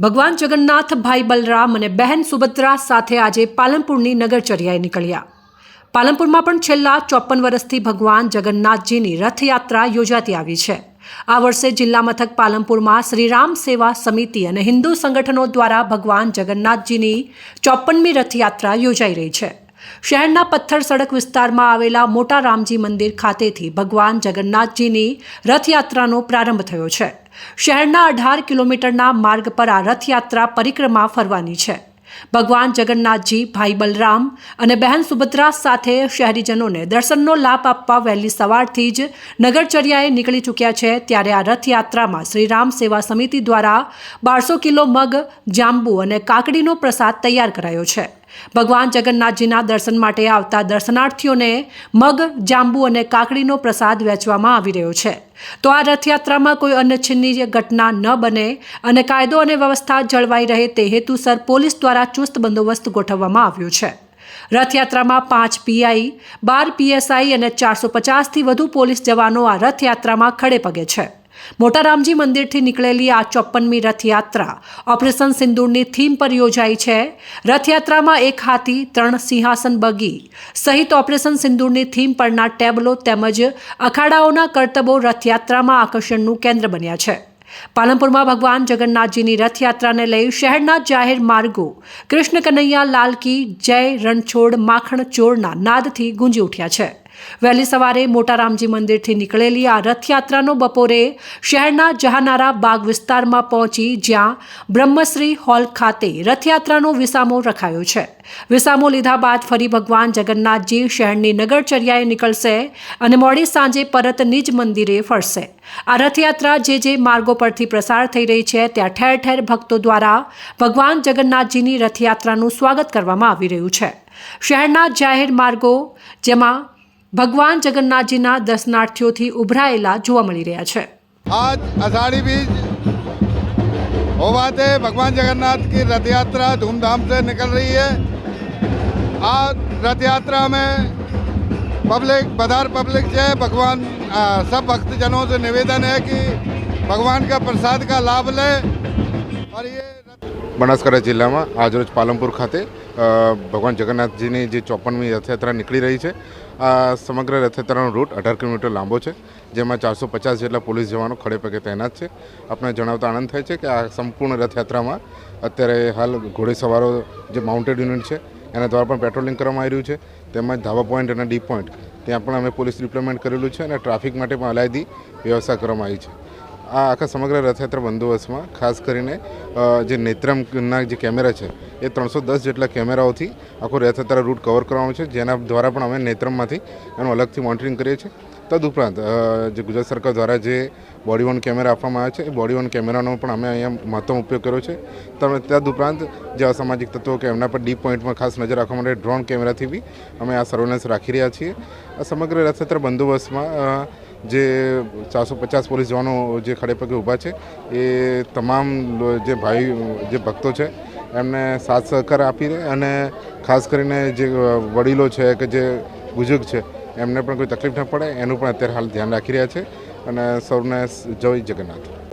ભગવાન જગન્નાથ, ભાઈ બલરામ અને બહેન સુભદ્રા સાથે આજે પાલનપુરની નગરચર્યાએ નીકળ્યા. પાલનપુરમાં પણ છેલ્લા ચોપન વર્ષથી ભગવાન જગન્નાથજીની રથયાત્રા યોજાતી આવી છે. આ વર્ષે જિલ્લા મથક પાલનપુરમાં શ્રીરામ સેવા સમિતિ અને હિન્દુ સંગઠનો દ્વારા ભગવાન જગન્નાથજીની ચોપનમી રથયાત્રા યોજાઈ રહી છે. શહેરના પથ્થર સડક વિસ્તારમાં આવેલા મોટા રામજી મંદિર ખાતેથી ભગવાન જગન્નાથજીની રથયાત્રાનો પ્રારંભ થયો છે. શહેરના અઢાર કિલોમીટરના માર્ગ પર આ રથયાત્રા પરિક્રમા ફરવાની છે. ભગવાન જગન્નાથજી, ભાઈ બલરામ અને બહેન સુભદ્રા સાથે શહેરીજનોને દર્શનનો લાભ આપવા વહેલી સવારથી જ નગરચર્યાએ નીકળી ચૂક્યા છે, ત્યારે આ રથયાત્રામાં શ્રીરામ સેવા સમિતિ દ્વારા બારસો કિલો મગ, જાંબુ અને કાકડીનો પ્રસાદ તૈયાર કરાયો છે. ભગવાન જગન્નાથજીના દર્શન માટે આવતા દર્શનાર્થીઓને મગ, જાંબુ અને કાકડીનો પ્રસાદ વહેંચવામાં આવી રહ્યો છે. તો આ રથયાત્રામાં કોઈ અનિચ્છનીય ઘટના ન બને અને કાયદો અને વ્યવસ્થા જળવાઈ રહે તે હેતુસર પોલીસ દ્વારા ચુસ્ત બંદોબસ્ત ગોઠવવામાં આવ્યો છે. રથયાત્રામાં પાંચ પીઆઈ, બાર પીએસઆઈ અને ચારસો પચાસથી વધુ પોલીસ જવાનો આ રથયાત્રામાં ખડે પગે છે. મોટા રામજી મંદિરથી નીકળેલી આ ચોપ્પનમી રથયાત્રા ઓપરેશન સિંદૂરની થીમ પર યોજાઈ છે. રથયાત્રામાં એક હાથી, ત્રણ સિંહાસન બગી સહિત ઓપરેશન સિંદૂરની થીમ પરના ટેબલો તેમજ અખાડાઓના કરતબો રથયાત્રામાં આકર્ષણનું કેન્દ્ર બન્યા છે. પાલનપુરમાં ભગવાન જગન્નાથજીની રથયાત્રાને લઈ શહેરના જાહેર માર્ગો કૃષ્ણ કનૈયા લાલકી, જય રણછોડ માખણ ચોરના નાદથી ગુંજી ઉઠ્યા છે. વહેલી સવારે મોટા રામજી મંદિરથી નીકળેલી આ રથયાત્રાનો બપોરે શહેરના જહાનારા બાગ વિસ્તારમાં પહોંચી જ્યાં બ્રહ્મશ્રી હોલ ખાતે રથયાત્રાનો વિસામો રખાયો છે. વિસામો લીધા બાદ ફરી ભગવાન જગન્નાથજી શહેરની નગરચર્યાએ નીકળશે અને મોડી સાંજે પરત નિજ મંદિરે ફરશે. આ રથયાત્રા જે જે માર્ગો પરથી પ્રસાર થઈ રહી છે, ત્યાં ઠેર ઠેર ભક્તો દ્વારા ભગવાન જગન્નાથજીની રથયાત્રાનું સ્વાગત કરવામાં આવી રહ્યું છે. શહેરના જાહેર માર્ગો, જેમાં ભગવાન જગન્નાથજીના દર્શનાર્થીઓથી ઉભરાયેલા જોવા મળી રહ્યા છે आज आषाढ़ी बीज होवाते भगवान जगन्नाथ की रथ यात्रा धूमधाम से निकल रही है आज रथ यात्रा में पब्लिक बधार पब्लिक है भगवान आ, सब भक्तजनों से निवेदन है कि भगवान का प्रसाद का लाभ ले और ये रथ- બનાસકાંઠા જિલ્લામાં આજરોજ પાલનપુર ખાતે અ, ભગવાન જગન્નાથજીની જે ચોપનમી રથયાત્રા નીકળી રહી છે આ સમગ્ર રથયાત્રાનો રૂટ અઢાર કિલોમીટર લાંબો છે, જેમાં ચારસો પચાસ જેટલા પોલીસ જવાનો ખડે પગે તૈનાત છે. આપણે જણાવતા આનંદ થાય છે કે આ સંપૂર્ણ રથયાત્રામાં અત્યારે હાલ ઘોડેસવારો જે માઉન્ટેડ યુનિટ છે, એના દ્વારા પણ પેટ્રોલિંગ કરવામાં આવી રહ્યું છે. તેમજ ધાબા પોઈન્ટ અને ડી પોઈન્ટ ત્યાં પણ અમે પોલીસ ડિપ્લોયમેન્ટ કરેલું છે અને ટ્રાફિક માટે પણ અલાયદી વ્યવસ્થા કરવામાં આવી છે. આ આખા સમગ્ર રથયાત્રા બંદોબસ્તમાં, ખાસ કરીને જે નેત્રમના જે કેમેરા છે, એ ત્રણસો દસ જેટલા કેમેરાઓથી આખો રથયાત્રા રૂટ કવર કરવામાં છે. જેના દ્વારા પણ અમે નેત્રમમાંથી એનું અલગથી મોનિટરિંગ કરીએ છીએ. તદુપરાંત જે ગુજરાત સરકાર દ્વારા જે બોડી ઓન કેમેરા આપવામાં આવે છે, એ બોડી ઓન કેમેરાનો પણ અમે અહીંયા મહત્તમ ઉપયોગ કર્યો છે. તમે તદુપરાંત, જે અસામાજિક તત્વો કે એમના પર ડી પોઈન્ટમાં ખાસ નજર રાખવા માટે ડ્રોન કેમેરાથી બી અમે આ સર્વેલન્સ રાખી રહ્યા છીએ. આ સમગ્ર રથયાત્રા બંદોબસ્તમાં જે ચારસો પચાસ પોલીસ જવાનો જે ખડે પગે ઊભા છે, એ તમામ જે ભાઈ, જે ભક્તો છે, એમને સાથ સહકાર આપી રહે અને ખાસ કરીને જે વડીલો છે કે જે બુઝુર્ગ છે, એમને પણ કોઈ તકલીફ ન પડે, એનું પણ અત્યારે હાલ ધ્યાન રાખી રહ્યા છે અને સૌને જય જગન્નાથ.